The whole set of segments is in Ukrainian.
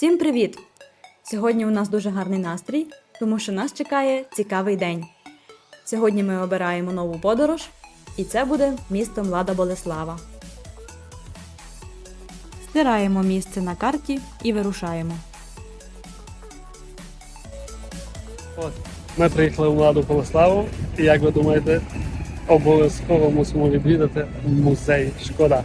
Всім привіт! Сьогодні у нас дуже гарний настрій, тому що нас чекає цікавий день. Сьогодні ми обираємо нову подорож, і це буде місто Млада Болеслава. Стираємо місце на карті і вирушаємо. От, ми приїхали в Ладу Полославу, і як ви думаєте, обов'язково мусимо відвідати музей Шкода.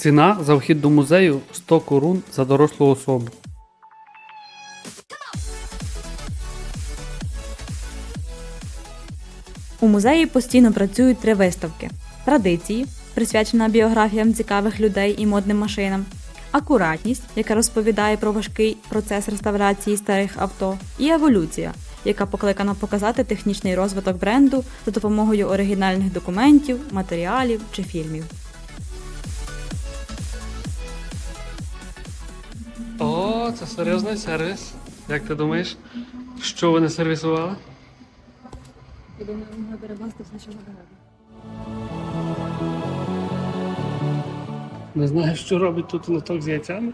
Ціна за вхід до музею 100 корун за дорослу особу. У музеї постійно працюють три виставки: традиції, присвячена біографіям цікавих людей і модним машинам, акуратність, яка розповідає про важкий процес реставрації старих авто, і еволюція, яка покликана показати технічний розвиток бренду за допомогою оригінальних документів, матеріалів чи фільмів. О, це серйозний сервіс. Як ти думаєш, що вони сервісували? Я думаю, могли перекласти все, що завгодно. Не знаю, що робить тут лоток з яйцями,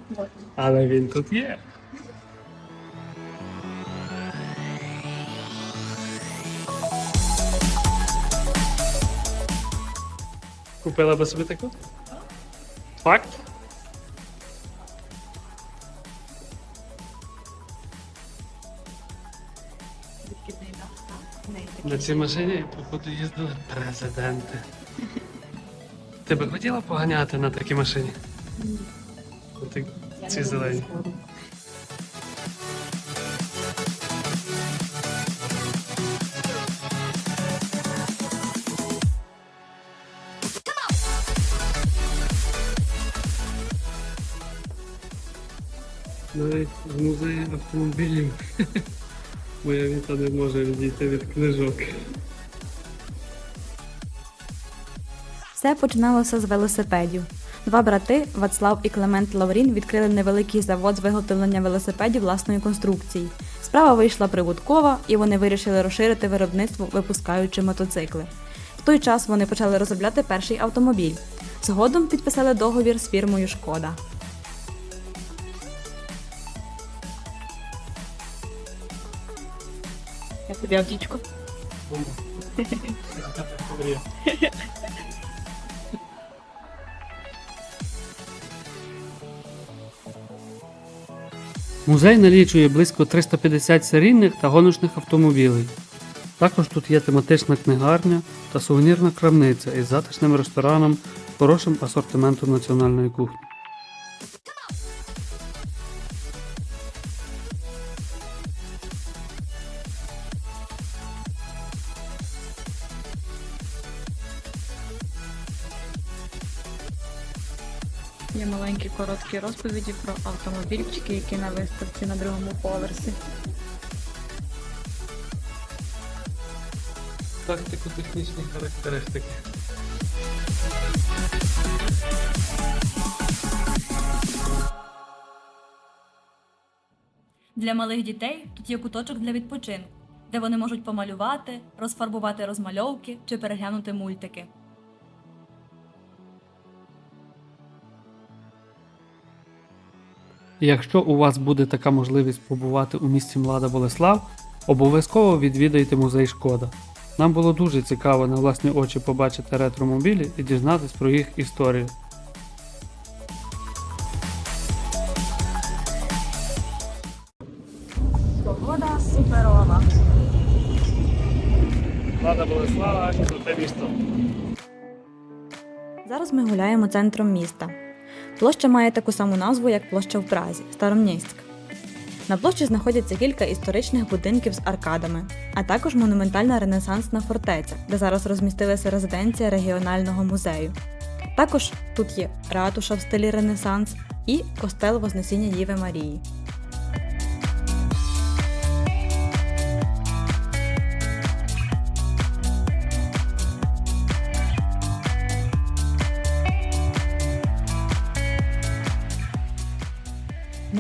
але він тут є. Купила би собі таку? Факт? На цій машині, походу, їздили президенти. Ти би хотіла поганяти на такій машині? Ні. Ти ці зелені. Навіть в музеї автомобілів моя віта не може відійти від книжок. Все починалося з велосипедів. Два брати Вацлав і Клемент Лаврін відкрили невеликий завод з виготовлення велосипедів власної конструкції. Справа вийшла прибуткова, і вони вирішили розширити виробництво, випускаючи мотоцикли. В той час вони почали розробляти перший автомобіль. Згодом підписали договір з фірмою Шкода. Як тобі? Музей налічує близько 350 серійних та гоночних автомобілів. Також тут є тематична книгарня та сувенірна крамниця із затишним рестораном хорошим асортиментом національної кухні. Є маленькі короткі розповіді про автомобільчики, які на виставці на другому поверсі. Тактико-технічні характеристики. Для малих дітей тут є куточок для відпочинку, де вони можуть помалювати, розфарбувати розмальовки чи переглянути мультики. І Якщо у вас буде така можливість побувати у місті Млада Болеслав, обов'язково відвідайте музей Шкода. Нам було дуже цікаво на власні очі побачити ретромобілі і дізнатись про їх історію. Погода суперова. Млада Болеслава, круте місто. Зараз ми гуляємо центром міста. Площа має таку саму назву, як площа в Празі Старомнєстськ. На площі знаходяться кілька історичних будинків з аркадами, а також монументальна ренесансна фортеця, де зараз розмістилася резиденція регіонального музею. Також тут є ратуша в стилі Ренесанс і костел Вознесіння Єви Марії.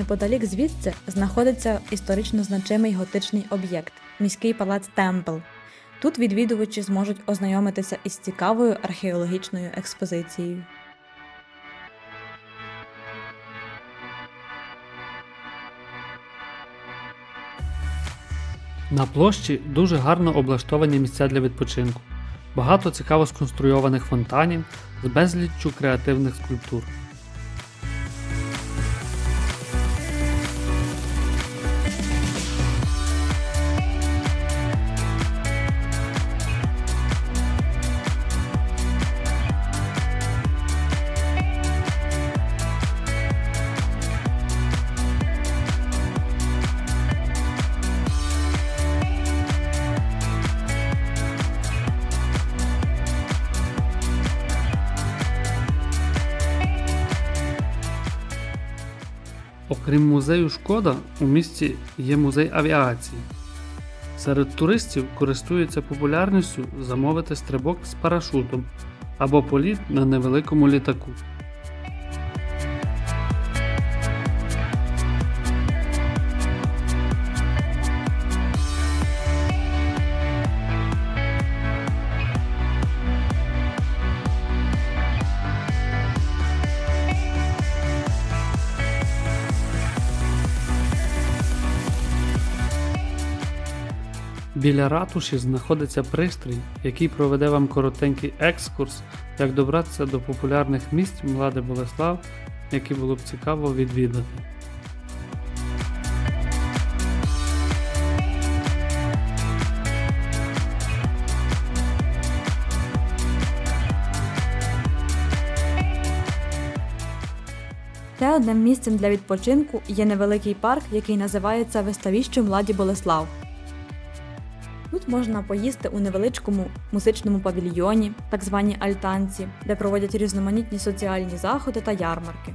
Неподалік звідси знаходиться історично значимий готичний об'єкт міський палац Темпл. Тут відвідувачі зможуть ознайомитися із цікавою археологічною експозицією. На площі дуже гарно облаштовані місця для відпочинку. Багато цікаво сконструйованих фонтанів з безліччю креативних скульптур. Окрім музею Шкода, у місті є музей авіації. Серед туристів користується популярністю замовити стрибок з парашутом або політ на невеликому літаку. Біля ратуші знаходиться пристрій, який проведе вам коротенький екскурс, як добратися до популярних місць Млади Болеслав, які було б цікаво відвідати. Ще одним місцем для відпочинку є невеликий парк, який називається Виставіще Младі Болеслав. Тут можна поїсти у невеличкому музичному павільйоні, так званій альтанці, де проводять різноманітні соціальні заходи та ярмарки.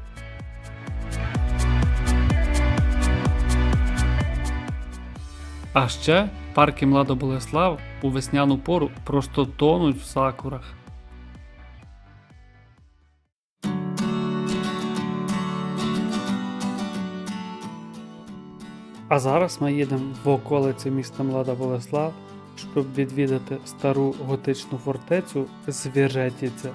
А ще парки Младо Болеслав у весняну пору просто тонуть в сакурах. А зараз ми їдемо в околиці міста Млада Болеслав, щоб відвідати стару готичну фортецю Звіжетіця.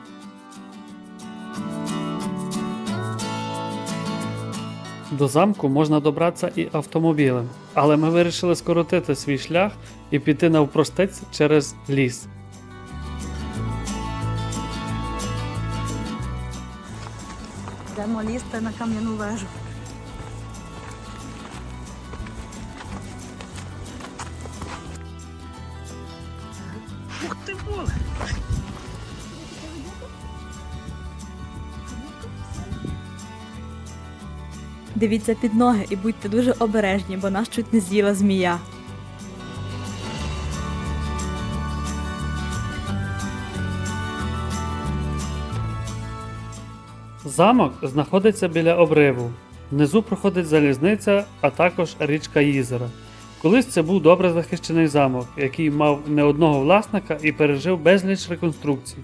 До замку можна добратися і автомобілем, але ми вирішили скоротити свій шлях і піти навпростець через ліс. Йдемо лізти на кам'яну вежу. Дивіться під ноги і будьте дуже обережні, бо нас чуть не з'їла змія. Замок знаходиться біля обриву. Внизу проходить залізниця, а також річка Їзера. Колись це був добре захищений замок, який мав не одного власника і пережив безліч реконструкцій.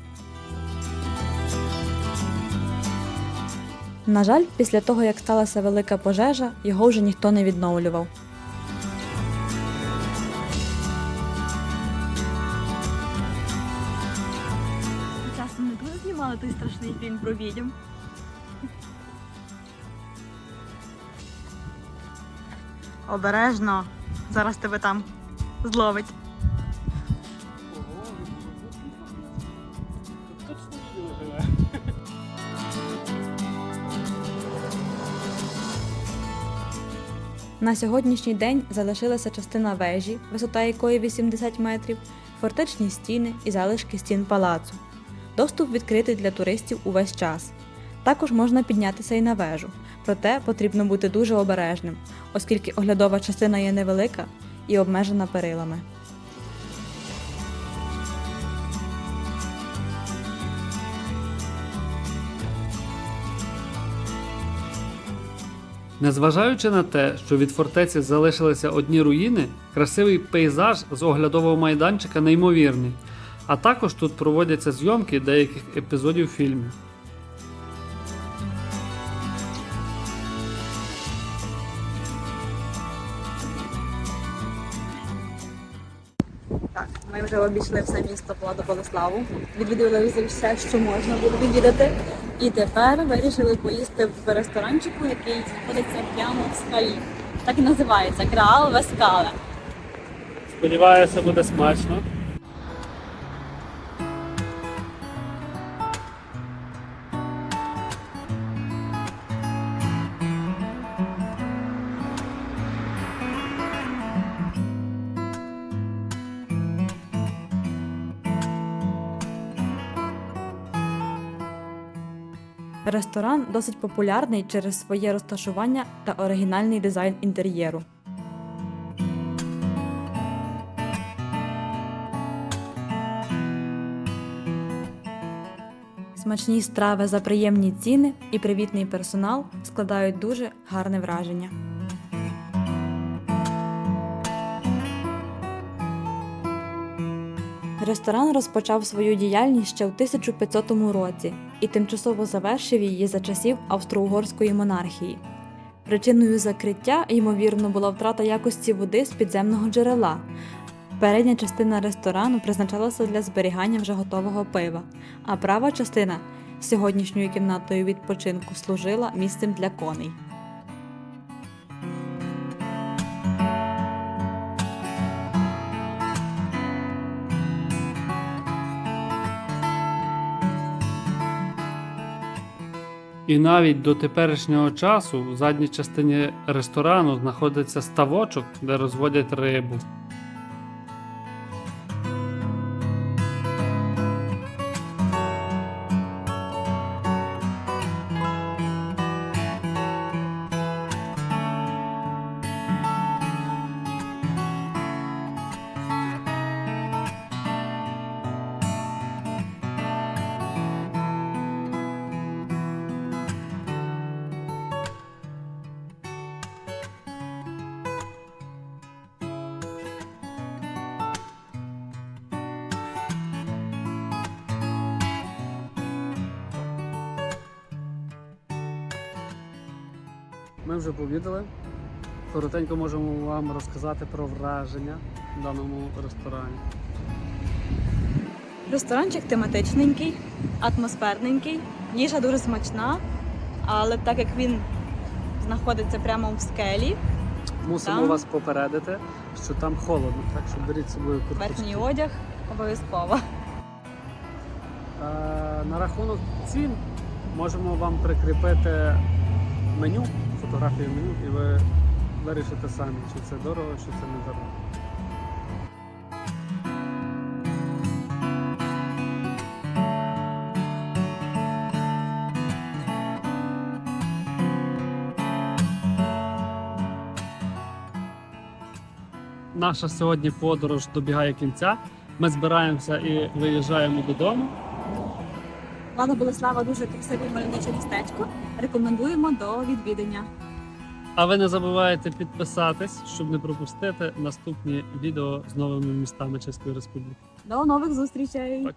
На жаль, після того, як сталася велика пожежа, його вже ніхто не відновлював. Часом не дуже знімали той страшний фільм про відьом. Обережно. Зараз тебе там зловить. На сьогоднішній день залишилася частина вежі, висота якої 80 метрів, фортечні стіни і залишки стін палацу. Доступ відкритий для туристів увесь час. Також можна піднятися і на вежу, проте потрібно бути дуже обережним, оскільки оглядова частина є невелика і обмежена перилами. Незважаючи на те, що від фортеці залишилися одні руїни, красивий пейзаж з оглядового майданчика неймовірний. А також тут проводяться зйомки деяких епізодів фільмів. Вже обійшли все місто Владу Болеславу, відвідали все, що можна було відвідати. І тепер вирішили поїсти в ресторанчику, який знаходиться прямо в скалі. Так і називається Краал Вескале. Сподіваюся, буде смачно. Ресторан досить популярний через своє розташування та оригінальний дизайн інтер'єру. Смачні страви за приємні ціни і привітний персонал складають дуже гарне враження. Ресторан розпочав свою діяльність ще в 1500 році і тимчасово завершив її за часів Австро-Угорської монархії. Причиною закриття, ймовірно, була втрата якості води з підземного джерела. Передня частина ресторану призначалася для зберігання вже готового пива, а права частина сьогоднішньою кімнатою відпочинку служила місцем для коней. І навіть до теперішнього часу в задній частині ресторану знаходиться ставочок, де розводять рибу. Ми вже повідали. Коротенько можемо вам розказати про враження в даному ресторані. Ресторанчик тематичненький, атмосферненький, їжа дуже смачна, але так як він знаходиться прямо в скелі, Мусимо Там. вас попередити, що там холодно, так що беріть з собою верхній одяг обов'язково. Е, На рахунок цін можемо вам прикріпити меню, фотографію меню, і ви вирішите самі, чи це дорого, чи це не дорого. Наша сьогодні подорож добігає кінця. Ми збираємося і виїжджаємо додому. Влада Болеслава дуже красиве мальовниче містечко. Рекомендуємо до відвідання. А ви не забувайте підписатись, щоб не пропустити наступні відео з новими містами Чеської Республіки. До нових зустрічей! Пока.